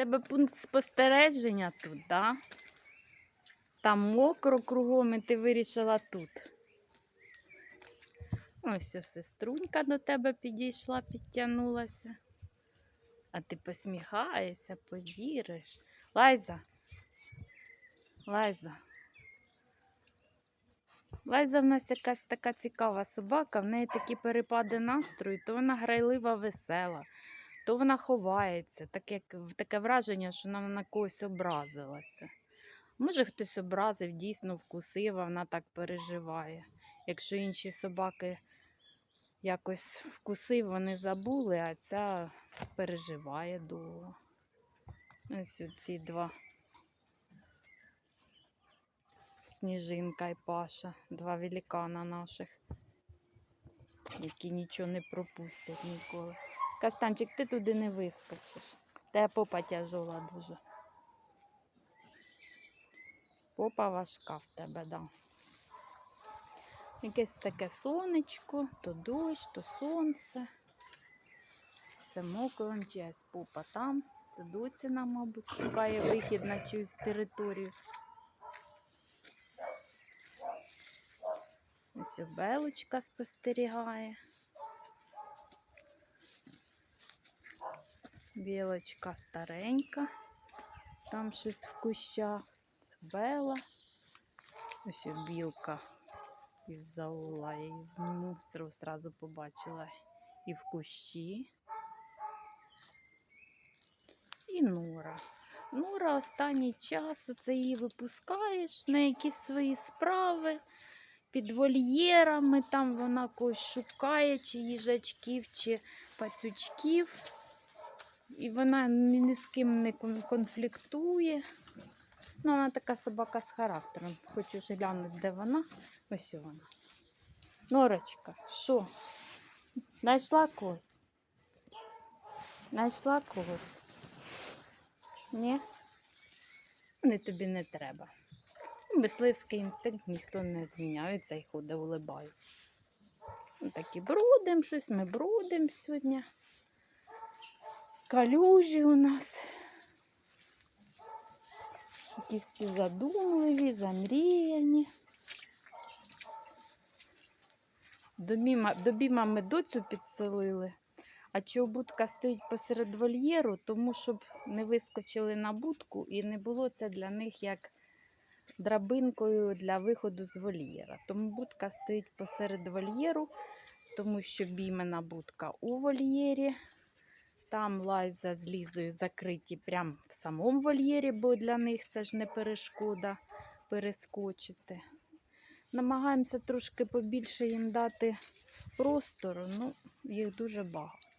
тебе пункт спостереження тут, да? Там мокро кругом, і ти вирішила тут. Ось ось сеструнька до тебе підійшла, підтягнулася. А ти посміхаєшся, позіриш. Лайза. Лайза. Лайза в нас якась така цікава собака, в неї такі перепади настрою, то вона грайлива, весела, то вона ховається, так як, таке враження, що вона на когось образилася. Може, хтось образив, дійсно вкусив, а вона так переживає. Якщо інші собаки якось вкусив, вони забули, а ця переживає довго. Ось ці два. Сніжинка і Паша, два великана наших, які нічого не пропустять ніколи. Каштанчик, ти туди не вискочиш. Та попа тяжола дуже. Попа важка в тебе, да. Якесь таке сонечко, то дощ, то сонце. Все мокро, чиясь попа там. Це доціна, мабуть, шукає вихід на чиюсь територію. Ось белочка спостерігає. Білочка старенька. Там щось в кущах. Це бела. Ось білка із заула. Я її зніму, зразу побачила. І в кущі. І Нора. Нора останній час це її випускаєш на якісь свої справи під вольєрами, там вона когось шукає, чи їжачків, чи пацючків. І вона ні, з ким не конфліктує. Ну, вона така собака з характером. Хочу ж глянути, де вона. Ось вона. Норочка, що? Знайшла когось? Знайшла когось? Ні? Не тобі не треба. Мисливський інстинкт ніхто не зміняється і ходить, улибається. Ну, Так і брудим щось, ми брудим сьогодні. Калюжі у нас. Якісь всі задумливі, замріяні. До біма ми доцю підселили, а чого будка стоїть посеред вольєру, тому щоб не вискочили на будку і не було це для них як драбинкою для виходу з вольєра. Тому будка стоїть посеред вольєру, тому що бімена будка у вольєрі. Там лайза з лізою закриті прямо в самому вольєрі, бо для них це ж не перешкода перескочити. Намагаємося трошки побільше їм дати простору, ну, їх дуже багато.